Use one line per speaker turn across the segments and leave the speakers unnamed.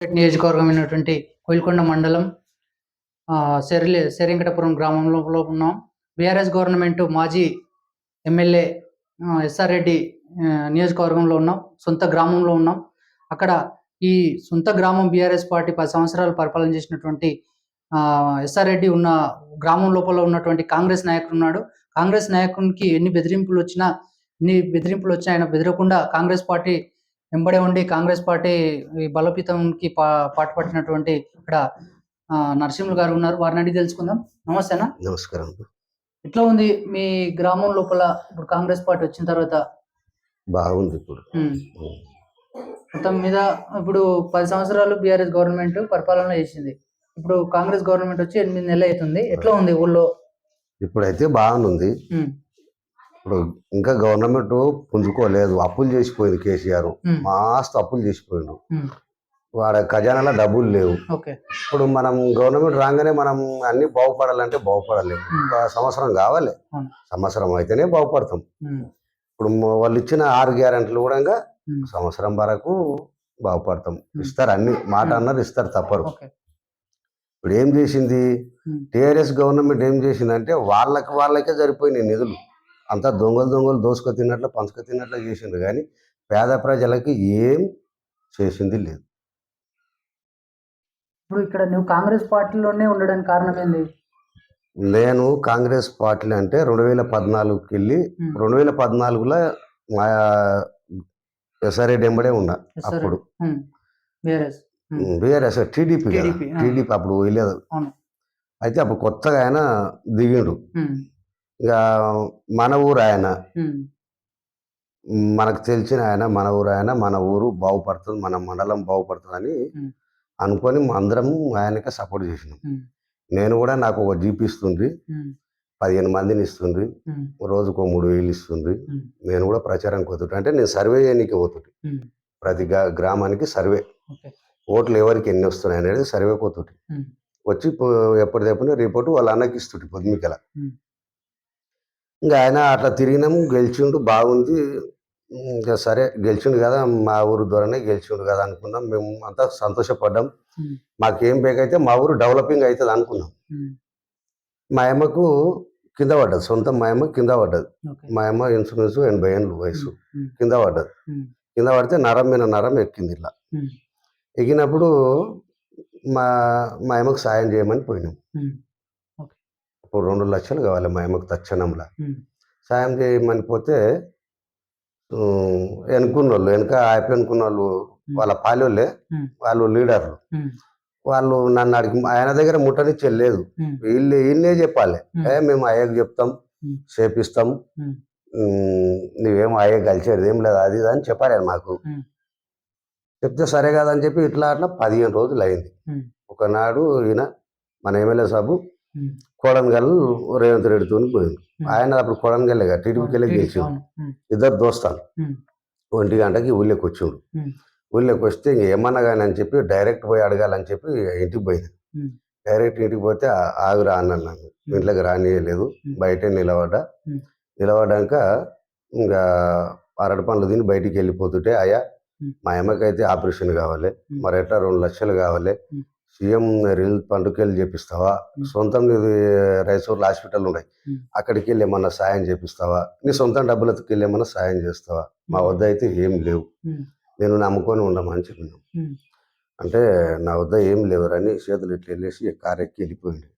నియోజకవర్గం అయినటువంటి కోయిల్కొండ మండలం ఆ, సెరిలి సెరింకటపురం గ్రామంలో ఉన్నాం. బీఆర్ఎస్ గవర్నమెంట్ మాజీ ఎమ్మెల్యే ఎస్ఆర్ రెడ్డి నియోజకవర్గంలో ఉన్నాం. సొంత గ్రామంలో ఉన్నాం. అక్కడ ఈ సొంత గ్రామం బీఆర్ఎస్ పార్టీ పది సంవత్సరాలు పరిపాలన చేసినటువంటి ఎస్ఆర్ రెడ్డి ఉన్న గ్రామం లోపల ఉన్నటువంటి కాంగ్రెస్ నాయకుడు ఉన్నాడు. కాంగ్రెస్ నాయకునికి ఎన్ని బెదిరింపులు వచ్చినా ఎన్ని బెదిరింపులు వచ్చినా ఆయన బెదిరకుండా కాంగ్రెస్ పార్టీ వెంబడే ఉండి కాంగ్రెస్ పార్టీ ఈ బలోపేతంకి పా పాటుపడినటువంటి ఇక్కడ నరసింహులు గారు ఉన్నారు. వారిని అడిగి తెలుసుకుందాం. నమస్తేనా?
నమస్కారం.
ఎట్లా ఉంది మీ గ్రామం లోపల ఇప్పుడు కాంగ్రెస్ పార్టీ వచ్చిన తర్వాత?
బాగుంది ఇప్పుడు.
మొత్తం మీద ఇప్పుడు పది సంవత్సరాలు బీఆర్ఎస్ గవర్నమెంట్ పరిపాలన చేసింది. ఇప్పుడు కాంగ్రెస్ గవర్నమెంట్ వచ్చి ఎనిమిది నెలలు అవుతుంది. ఎట్లా ఉంది ఊళ్ళో?
ఇప్పుడైతే బాగుంది. ఇప్పుడు ఇంకా గవర్నమెంట్ పుంజుకోలేదు. అప్పులు చేసిపోయింది కేసీఆర్. మాస్తు అప్పులు చేసిపోయిండు. వాడ ఖజానాలో డబ్బులు లేవు. ఇప్పుడు మనం గవర్నమెంట్ రాగానే మనం అన్ని బాగుపడాలంటే బాగుపడలేము ఒక సంవత్సరం కావాలి. సంవత్సరం అయితేనే బాగుపడతాం. ఇప్పుడు వాళ్ళు ఇచ్చిన ఆరు గ్యారెంటీలు కూడా సంవత్సరం వరకు బాగుపడతాం. ఇస్తారు అన్ని. మాట అన్నారు ఇస్తారు తప్పరు. ఇప్పుడు ఏం చేసింది? టీఆర్ఎస్ గవర్నమెంట్ ఏం చేసిందంటే వాళ్ళకి వాళ్ళకే సరిపోయినాయి నిధులు. అంతా దొంగలు దొంగలు దోసుకు తిన్నట్లు పంచుకు తిన్నట్లు చేసిండు కానీ పేద ప్రజలకి ఏం చేసింది లేదు.
ఇప్పుడు ఇక్కడ నువ్వు కాంగ్రెస్ పార్టీలోనే ఉండడానికి కారణం ఏంది?
నేను కాంగ్రెస్ పార్టీ అంటే రెండు వేల పద్నాలుగుకి వెళ్ళి రెండు వేల పద్నాలుగులో మా ఎస్ఆర్ఐ ఎంబడే ఉన్నా అప్పుడు.
బీఆర్ఎస్.
టీడీపీ
టీడీపీ,
అప్పుడు వెళ్ళేది. అయితే అప్పుడు కొత్తగా ఆయన దిగిండు. ఇక మన ఊరు ఆయన. మనకు తెలిసిన ఆయన మన ఊరు ఆయన మన ఊరు బాగుపడుతుంది మన మండలం బాగుపడుతుందని. అనుకొని అందరం ఆయనకే సపోర్ట్ చేసినాం. నేను కూడా నాకు ఒక జీప్ ఇస్తుంది పదిహేను మందిని ఇస్తుంది రోజుకు మూడు వేలు ఇస్తుంది. నేను కూడా ప్రచారం పోతుంటే అంటే నేను సర్వే చేయడానికి పోతుంటే.
ఉమ్,
ప్రతి గ్రామానికి సర్వే. ఓట్లు ఎవరికి ఎన్ని వస్తున్నాయి అనేది సర్వే పోతుంటే
ఉమ్,
వచ్చి ఎప్పటిదప్పుడు రిపోర్ట్ వాళ్ళ అన్నకి ఇస్తుంటే పొద్దుమికల. ఇంకా ఆయన అట్లా తిరిగినాము గెలిచిండు బాగుంది. ఇంకా సరే గెలిచిండు కదా మా ఊరు ద్వారానే గెలిచిండు కదా అనుకున్నాం. మేము అంతా సంతోషపడ్డాం. మాకేం బేకైతే మా ఊరు డెవలపింగ్ అవుతుంది అనుకున్నాం. మా అమ్మకు కింద పడ్డది సొంతం మా అమ్మ కింద పడ్డది. మా అమ్మ ఇన్సూరెన్స్ ఎనభై ఏళ్ళు వయసు. కింద పడ్డది. కింద పడితే నరం మీద నరం ఎక్కింది ఇట్లా.
ఉమ్,
ఎక్కినప్పుడు మా మా అమ్మకు సాయం చేయమని పోయినాం. ఇప్పుడు రెండు లక్షలు కావాలి మా అమ్మకు తక్షణంలో. సాయం చేయమని పోతే వెనుకున్న వాళ్ళు వెనక అయిపోయి అనుకున్న వాళ్ళు వాళ్ళ పాలోళ్ళే వాళ్ళు లీడర్లు. వాళ్ళు నన్ను అడిగి ఆయన దగ్గర ముట్టనిచ్చే లేదు. వీళ్ళు వీళ్ళే చెప్పాలి. ఏ మేము అయ్యకు చెప్తాం. చేపిస్తాం నువ్వేం అయ్యకు కలిసేది ఏం లేదు అది అని చెప్పారు ఆయన మాకు. చెప్తే సరే కాదని చెప్పి ఇట్లా అట్లా పదిహేను రోజులు అయింది. ఒకనాడు ఈయన మన ఎమ్మెల్యే సాబు
ఉమ్,
కోడంగల్ రేవంత్ రెడ్డితో పోయింది. ఆయన అప్పుడు కొడంగల్ టీడీపీకి వెళ్ళి గెలిచిండు. ఇద్దరు దోస్తాను ఒంటి గంటకి ఊళ్ళోకి వచ్చిండు. ఊళ్ళోకి వస్తే ఇంక ఏమన్నా కానీ అని చెప్పి డైరెక్ట్ పోయి అడగాలని చెప్పి ఇంటికి
ఉమ్,
డైరెక్ట్ ఇంటికి పోతే ఆగురా అన్నాను నన్ను ఇంట్లోకి రానియలేదు. బయటే నిలబడ్డా. నిలబడ్డాక ఇంకా అరటి పండ్లు తిని బయటికి వెళ్ళిపోతుంటే అయ్యా. మా అమ్మకైతే ఆపరేషన్ కావాలి. మరి ఎట్లా రెండు లక్షలు కావాలి. సీఎం రిల్ పండుగకి వెళ్ళి చేపిస్తావా. సొంతం నీది రైసూర్లు హాస్పిటల్ ఉన్నాయి. అక్కడికి వెళ్ళి ఏమన్నా సాయం చేపిస్తావా? నీ సొంతం డబ్బులకి వెళ్ళి ఏమన్నా సాయం చేస్తావా? మా వద్ద అయితే ఏం లేవు. నేను నమ్ముకొని ఉండమని చెప్పినాను అంటే నా వద్ద ఏం లేవరని చేతులు ఇట్లా వెళ్ళేసి కారు ఎక్కి వెళ్ళిపోయింది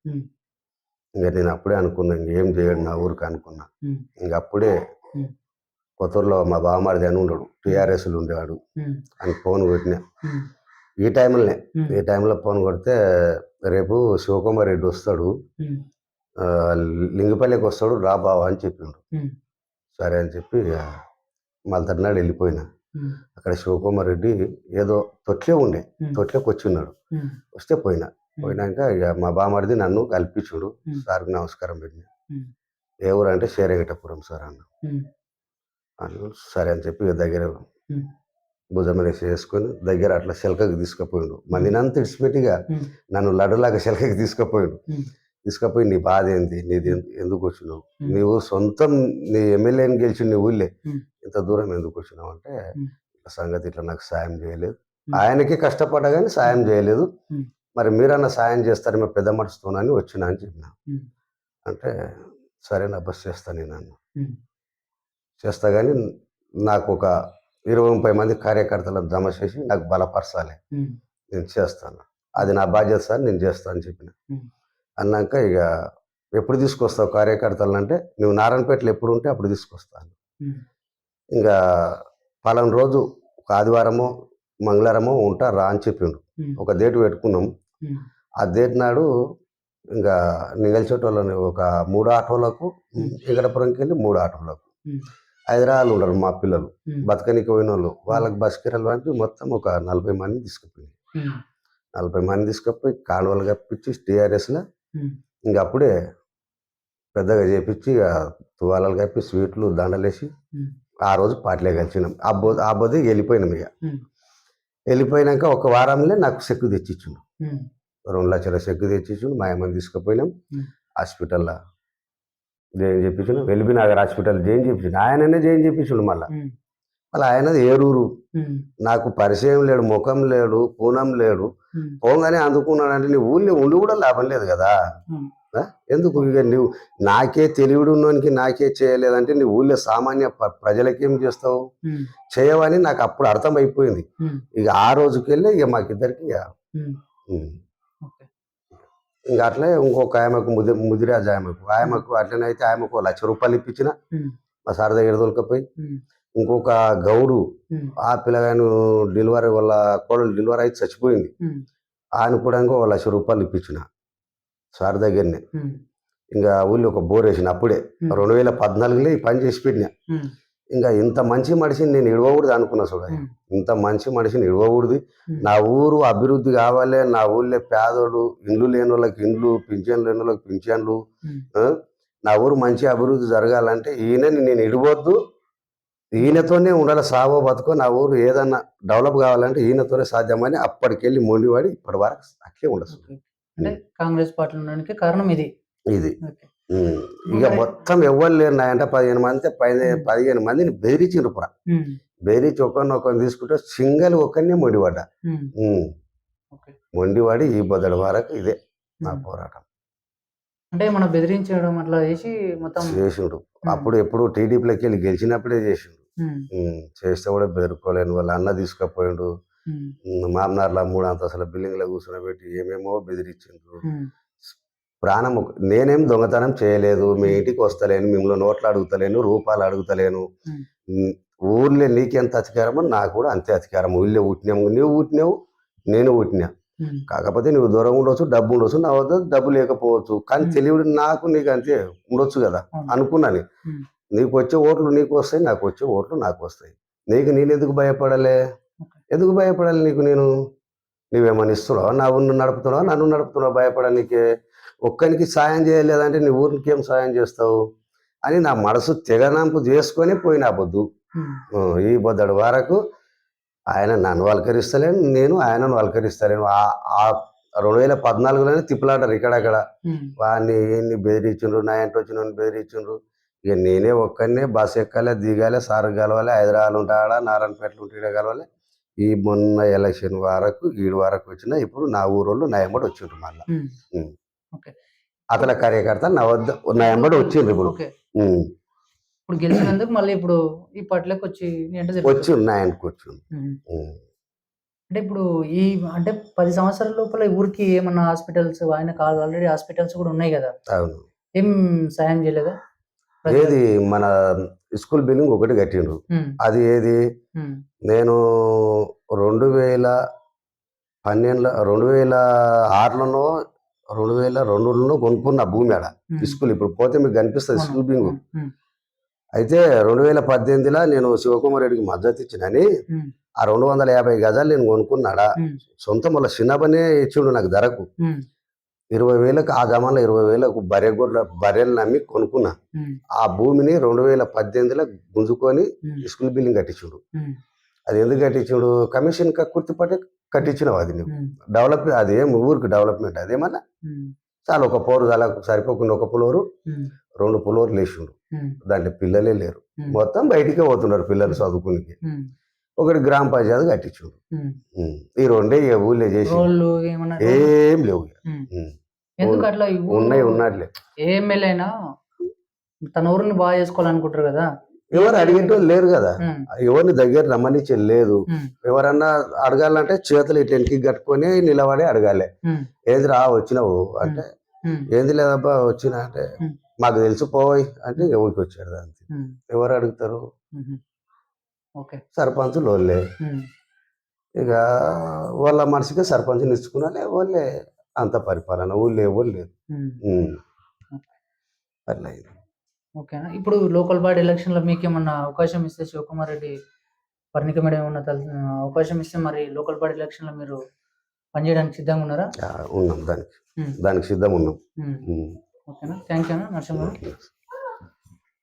ఇంకా నేను అప్పుడే అనుకున్నా ఇంకేం చేయడు నా ఊరికి అనుకున్నా. ఇంక అప్పుడే. కొత్తూరులో మా బావమారిది అని ఉండడు టీఆర్ఎస్లు ఉండేవాడు. అని ఫోన్ కొట్టిన. ఈ టైంలోనే ఈ టైంలో ఫోన్ కొడితే రేపు శివకుమార్ రెడ్డి వస్తాడు. లింగపల్లికి వస్తాడు రా బావా అని చెప్పిండు. సరే అని చెప్పి ఇక మళ్ళీ తడినాడు వెళ్ళిపోయినా అక్కడ శివకుమార్ రెడ్డి ఏదో తొట్లే ఉండే తొట్లేకి వచ్చి ఉన్నాడు వస్తే పోయినా. పోయినాక ఇక మా బామడిది నన్ను కల్పించుడు. సార్కి నమస్కారం పెట్టిన. ఏ ఊరు అంటే శేరగటపురం సార్ అన్న సరే అని చెప్పి దగ్గర భుజం మీద వేసుకొని దగ్గర అట్లా శిల్కకి తీసుకుపోయిండు మందినంతా ఇడిచిపెట్టిగా. నన్ను లడ్డులాగా శిల్కకి తీసుకుపోయిండు. తీసుకుపోయి నీ బాధ ఏంది నీది ఎందు- ఎందుకు వచ్చినావు. నీవు సొంతం నీ ఎమ్మెల్యేని గెలిచి నీ ఊళ్ళే. ఇంత దూరం ఎందుకు వచ్చినావు అంటే. ఇట్లా సంగతి ఇట్లా నాకు సాయం చేయలేదు ఆయనకి కష్టపడ్డా కానీ సాయం చేయలేదు. మరి మీరన్నా సాయం చేస్తారు మా పెద్ద మనసుతోనని వచ్చినా అని చెప్పిన. అంటే సరే నా బస్ చేస్తా నేను. చేస్తా కానీ నాకు ఒక ఇరవై ముప్పై మంది కార్యకర్తలను జమ చేసి నాకు బలపరచాలి. నేను చేస్తాను అది నా బాధ్యత సార్ నేను చేస్తాను అని చెప్పిన. అన్నాక ఇక ఎప్పుడు తీసుకొస్తావు కార్యకర్తలను అంటే నువ్వు నారాయణపేటలో ఎప్పుడు ఉంటే అప్పుడు తీసుకొస్తాను. ఇంకా పలానా రోజు ఒక ఆదివారమో మంగళవారమో ఉంటా రా అని చెప్పిండు. ఒక డేట్ పెట్టుకున్నాం. ఆ డేట్ నాడు ఇంకా నిగల్చేటోళ్ళని ఒక మూడు ఆటోలకు వెంకటపురంకి వెళ్ళి మూడు ఆటోలకు
ఉమ్.
హైదరాబాద్ ఉండరు మా పిల్లలు. బతకనికి పోయిన వాళ్ళు వాళ్ళకి బస్ కిరాలు మొత్తం ఒక నలభై మంది తీసుకుపోయింది. నలభై మంది తీసుకుపోయి కాలువలు కప్పించి టీఆర్ఎస్లో. ఇంక అప్పుడే పెద్దగా చేపించి ఇక తువాలాలు కప్పి స్వీట్లు దండలేసి. ఆ రోజు పార్టీలో కలిసినాం ఆ బో ఆ బోధి వెళ్ళిపోయినాం ఇక. వెళ్ళిపోయినాక ఒక వారంలో నాకు చెక్కు తెచ్చిచ్చిండు. రెండు లక్షల చెక్కు తెచ్చిచ్చిండు మా అమ్మని తీసుకుపోయినాం. హాస్పిటల్లో జైన్ చెప్పించు వెల్బీ నగర్ హాస్పిటల్ జైన్ చెప్పించు ఆయననే జైన్ చెప్పించుండు మళ్ళీ. మళ్ళీ ఆయనది ఏరూరు. నాకు పరిచయం లేడు ముఖం లేడు పూనం లేడు. పోగానే అందుకున్నాడంటే నీ ఊళ్ళో ఉండి కూడా లాభం లేదు కదా? ఎందుకు ఇక నువ్వు నాకే తెలివిడు ఉన్నోనికి నాకే చేయలేదంటే నీ ఊళ్ళో సామాన్య ప్ర- ప్రజలకేం చేస్తావు. చేయవని నాకు అప్పుడు అర్థమైపోయింది. ఇక ఆ రోజుకి వెళ్ళి ఇక మాకిద్దరికి ఇంకా అట్లే ఇంకొక ఆయమకు ముది ముదిరాజు ఆయమకు ఆయమకు అట్లనైతే ఆయమకు లక్ష రూపాయలు ఇప్పించిన. మా సార్ దగ్గర దొరికపోయి. ఇంకొక గౌడు. ఆ పిల్లగాను డెలివరీ వాళ్ళ కోడలు డెలివరీ అయితే చచ్చిపోయింది. ఆయన కూడా ఇంకో లక్ష రూపాయలు ఇప్పించిన సార్ దగ్గరనే. ఇంకా ఊళ్ళో ఒక బోర్ వేసిన అప్పుడే. రెండు వేల పద్నాలుగులో ఈ పని చేసి పెట్టిన. ఇంకా ఇంత మంచి మనిషిని నేను ఇడవకూడదు అనుకున్నా చూడ. ఇంత మంచి మనిషిని ఇడవకూడదు. నా ఊరు అభివృద్ధి కావాలి నా ఊళ్ళో పేదోడు ఇండ్లు లేని వాళ్ళకి ఇండ్లు పింఛన్లు లేని వాళ్ళకి పింఛన్లు? నా ఊరు మంచి అభివృద్ధి జరగాలంటే ఈయనని నేను ఇడవద్దు ఈయనతోనే ఉండాలి సావో బతుకో నా ఊరు ఏదన్నా డెవలప్ కావాలంటే ఈయనతోనే సాధ్యమని అప్పటికెళ్ళి మొండివాడి ఇప్పటి వరకు అట్లే ఉండదు.
అంటే కాంగ్రెస్ పార్టీలో ఉండడానికి కారణం ఇది
ఇది. ఇక మొత్తం ఎవ్వరు లేరు నా అంటే పదిహేను మంది పది పదిహేను మందిని బెదిరించిండ్రు పురా. బెదిరించి ఒకరిని ఒకరిని తీసుకుంటే సింగల్ ఒకరినే మొండిపడ్డా. మొండివాడి ఈ బొద్దడి వరకు ఇదే నా. పోరాటం.
అంటే మనం బెదిరించడం అట్లా చేసి మొత్తం
చేసిండు అప్పుడు ఎప్పుడు టీడీపీలోకి వెళ్ళి గెలిచినప్పుడే చేసిండు. చేస్తే కూడా బెదురుకోలేను వాళ్ళ అన్న తీసుకుపోయిండు మామనార్ల మూడు అంతస్తుల బిల్డింగ్లో కూర్చోబెట్టి ఏమేమో బెదిరించిండ్రు.
ఉమ్.
ప్రాణం ఒక- నేనేం దొంగతనం చేయలేదు మీ ఇంటికి వస్తలేను మిమ్మల్ని నోట్లు అడుగుతలేను రూపాయలు అడుగుతలేను. ఊర్లో నీకెంత అధికారమో నాకు కూడా అంతే అధికారం ఊళ్ళో పుట్టినాము నువ్వు పుట్టినావు నేను
ఉమ్.
కాకపోతే నువ్వు దూరం ఉండొచ్చు డబ్బు ఉండొచ్చు నా వద్ద డబ్బు లేకపోవచ్చు. కానీ. తెలివిడు నాకు నీకు అంతే ఉండొచ్చు కదా. అనుకున్నాను. నీకు వచ్చే ఓట్లు నీకు వస్తాయి నాకు వచ్చే ఓట్లు నాకు వస్తాయి. నీకు నేను ఎందుకు భయపడలే. ఎందుకు భయపడాలి నీకు నేను? నువ్వేమని ఇస్తున్నావు? నా ఊరిని నడుపుతున్నావు? నన్ను నడుపుతున్నావు? భయపడనీకే. ఒక్కరికి సాయం చేయలేదంటే నీ ఊరికి ఏం సాయం చేస్తావు? అని నా మనసు తెగనంపు చేసుకొని పోయిన బొద్దు. ఈ బొద్దడి వరకు ఆయన నన్ను వల్కరిస్తలేను నేను ఆయనను వల్కరిస్తలేను. ఆ- ఆ రెండు వేల పద్నాలుగులోనే తిప్పలాడారు ఇక్కడక్కడ. వాడిని ఈయన్ని బెదిరించిండ్రు నా ఇంటి వచ్చిన బెదిరించిండ్రు. ఇక నేనే ఒక్కనే బస్ ఎక్కాలి దిగాలి సార్ కలవాలి హైదరాబాద్ ఉంటాడా నారాయణపేటలో ఉంటే కలవాలి. ఈ మొన్న ఎలక్షన్ వరకు ఈడు వరకు వచ్చిన ఇప్పుడు నా ఊరోళ్ళు నా ఎంబడి వచ్చిండ్రు మళ్ళీ. అతల కార్యకర్త నా వద్ద నా ఎంబడి వచ్చిండ్రు ఇప్పుడు
ఓకే. ఇప్పుడు గెలిచినందుకు మళ్ళీ ఇప్పుడు ఈ పార్టీలోకి వచ్చి నీ అంటే తిరుగుతావు.
వచ్చిండ్రు నా ఇంటికి వచ్చిండ్రు
ఉమ్.
ఉమ్.
అంటే ఇప్పుడు ఈ అంటే పది సంవత్సరాల లోపల ఊరికి ఏమన్నా హాస్పిటల్స్ ఆయన కాదు ఆల్రెడీ హాస్పిటల్స్ కూడా ఉన్నాయి కదా
అవును
ఏం సాయం చేయలేదా
ఏది మన స్కూల్ బిల్డింగ్ ఒకటి కట్టిండ్రు. అది ఏది. నేను రెండు వేల పన్నెండులో రెండు వేల ఆరులోనో రెండు వేల రెండులోనో కొనుక్కున్న భూమి ఆడ
ఉమ్.
స్కూల్ ఇప్పుడు పోతే మీకు కనిపిస్తుంది స్కూల్
ఉమ్.
అయితే రెండు వేల పద్దెనిమిదిలో నేను శివకుమార్ రెడ్డికి మద్దతు ఇచ్చినని. ఆ రెండు వందల యాభై గజాలు నేను కొనుక్కున్నాడా. సొంత మళ్ళీ చిన్నపనే ఇచ్చిండు నాకు ధరకు. ఇరవై వేలకు ఆ జమాన్లో ఇరవై వేలకు బర్రె గొడ్ల బర్రెలు నమ్మి కొనుక్కున్నా. ఆ భూమిని రెండు వేల పద్దెనిమిదిలో గుంజుకొని. స్కూల్ బిల్డింగ్ కట్టించుడు. అది ఎందుకు కట్టించుడు కమిషన్ కుర్తిపట్టి కట్టించినావు అది నువ్వు. డెవలప్ అదేం ఊరికి డెవలప్మెంట్ అదేమన్నా
ఉమ్.
చాలా ఒక పోరు చాలా సరిపోకుండా ఒక పులోరు. రెండు పులోరు లేచిండు. దాంట్లో పిల్లలే లేరు. మొత్తం బయటికే పోతున్నారు పిల్లలు చదువుకునికి. ఒకటి గ్రామ పంచాయతీ.
ఉమ్.
ఈ రెండే ఇక ఊళ్ళో చేసి ఏం లేవు ఉన్నాయి ఉన్నట్లే
ఏ ఎమ్మెల్యే అయినా తన ఊరిని బాగా చేసుకోవాలనుకుంటారు కదా
ఎవరు అడిగేటోళ్ళు లేరు కదా. ఎవరిని దగ్గర రమ్మనిచ్చే లేదు. ఎవరన్నా అడగాలంటే చేతులు ఇట్లా వెనక్కి కట్టుకొని నిలబడి అడగాలి. ఏంది రా వచ్చినావు? అంటే ఏంది లేదబ్బా వచ్చినా అంటే. మాకు తెలుసు పోయి అంటే ఊరికి వచ్చాడు
ఉమ్,
ఎవరు అడుగుతారు? సర్పంచులు వాళ్ళే. ఇక వాళ్ళ మనిషికి సర్పంచ్ని ఇచ్చుకున్నాలే వాళ్ళే అంత పరిపాలన ఊళ్ళో ఎవరు లేదు. అట్లా అయింది.
ఓకేనా? ఇప్పుడు లోకల్ బాడీ ఎలక్షన్లో మీకు ఏమన్నా అవకాశం ఇస్తే శివకుమార్ రెడ్డి వర్ణిక మేడం ఏమన్నా తల- అవకాశం ఇస్తే మరి లోకల్ బాడీ ఎలక్షన్లో మీరు పనిచేయడానికి సిద్ధంగా ఉన్నారా?
ఉన్నాం. దానికి దానికి సిద్ధం ఉన్నాం.
ఓకేనా? థ్యాంక్ యూ అన్న. నరసింహ.